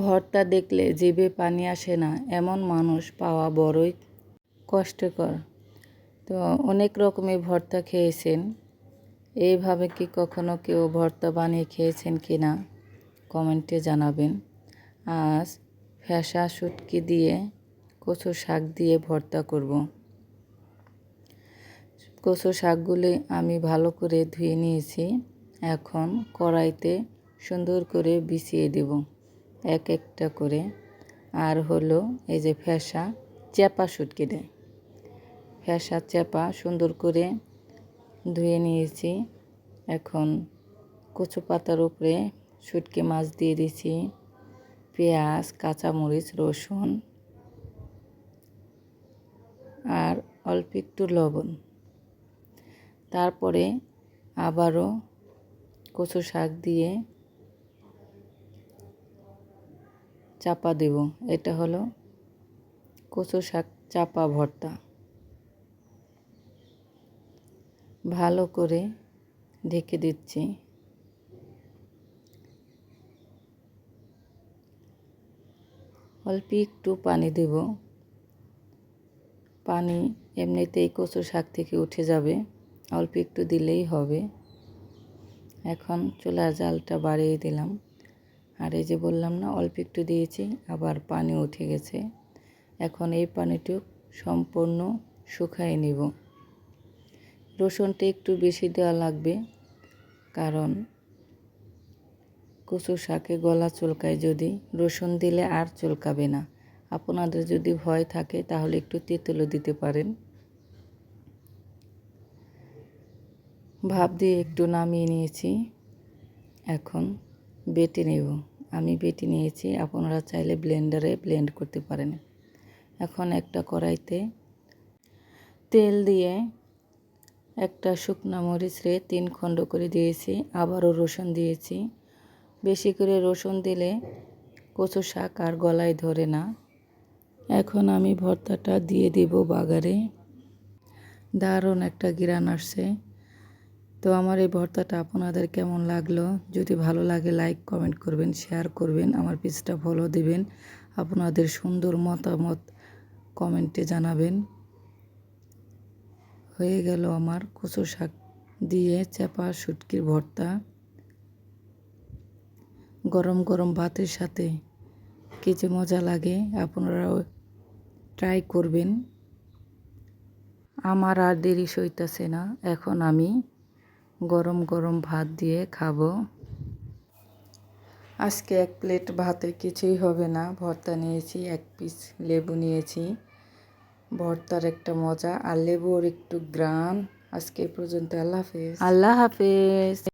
ভর্তা দেখলে জিভে পানি আসে না, এমন মানুষ পাওয়া বড়ই কষ্টকর। তো অনেক রকমের ভর্তা খেয়েছেন, এইভাবে কি কখনো কেউ ভর্তা বানিয়ে খেয়েছেন কি না? কমেন্টে জানাবেন। আজ ফ্যাসা শুটকি দিয়ে, কচু শাক দিয়ে ভর্তা করব। কচু শাকগুলি আমি ভালো করে ধুয়ে নিয়েছি, এখন কড়াইতে সুন্দর করে বিছিয়ে দেব। এক একটা করে। আর হলো এই যে ফ্যাসা চেপা শুটকি দেয়। ফ্যাসা চেপা সুন্দর করে ধুয়ে নিয়েছি। এখন কচু পাতার উপরে শুটকি মাছ দিয়ে দিয়েছি। পেঁয়াজ, কাঁচামরিচ, রসুন আর অল্প একটু লবণ। তারপরে আবারও কচু শাক দিয়ে চাপা দেব। এটা হলো কচু শাক চাপা ভর্তা। ভালো করে ঢেকে দিচ্ছি। অল্প একটু পানি দেব। পানি এমনিতেই কচু শাক থেকে উঠে যাবে। অল্প একটু দিলেই হবে। এখন চুলার জালটা বাড়িয়ে দিলাম। আর এই যে বললাম না, অল্প একটু দিয়েছি, আবার পানি উঠে গেছে। এখন এই পানিটুক সম্পূর্ণ শুকাই নিব। রসুনটা একটু বেশি দেওয়া লাগবে, কারণ কচু শাকে গলা চুলকায় যদি, রসুন দিলে আর চুলকাবে না। আপনাদের যদি ভয় থাকে, তাহলে একটু তেঁতুলও দিতে পারেন। ভাব দিয়ে একটু নামিয়ে নিয়েছি। এখন বেটে নেব। আমি বেটে নিয়েছি, আপনারা চাইলে ব্লেন্ডারে ব্লেন্ড করতে পারেন। এখন একটা কড়াইতে তেল দিয়ে একটা শুকনো মরিচ রে তিন খণ্ড করে দিয়েছি, আবারও রসুন দিয়েছি। বেশি করে রসুন দিলে কচু শাক আর গলায় ধরে না। এখন আমি ভর্তাটা দিয়ে দেব বাগারে। দারুণ একটা গিরান আসছে। তো আমার এই ভর্তাটা আপনাদের কেমন লাগল? যদি ভালো লাগে লাইক কমেন্ট করবেন শেয়ার করবেন, আমার পেজটা ফলো দেবেন। আপনাদের সুন্দর মতামত কমেন্টে জানাবেন। হয়ে গেল আমার কচু শাক দিয়ে চাপা শুটকির ভর্তা। গরম গরম ভাতের সাথে কি যে মজা লাগে, আপনারাও ট্রাই করবেন। আমার আর দেরি সইতাছে না, এখন আমি গরম গরম ভাত দিয়ে খাব। আজকে এক প্লেট ভাতে কিছুই হবে না। ভর্তা নিয়েছি, এক পিস লেবু নিয়েছি। ভর্তার একটা মজা আর লেবুর একটু গ্রান। আজকে পর্যন্ত। আল্লাহ হাফেজ। আল্লাহ হাফেজ।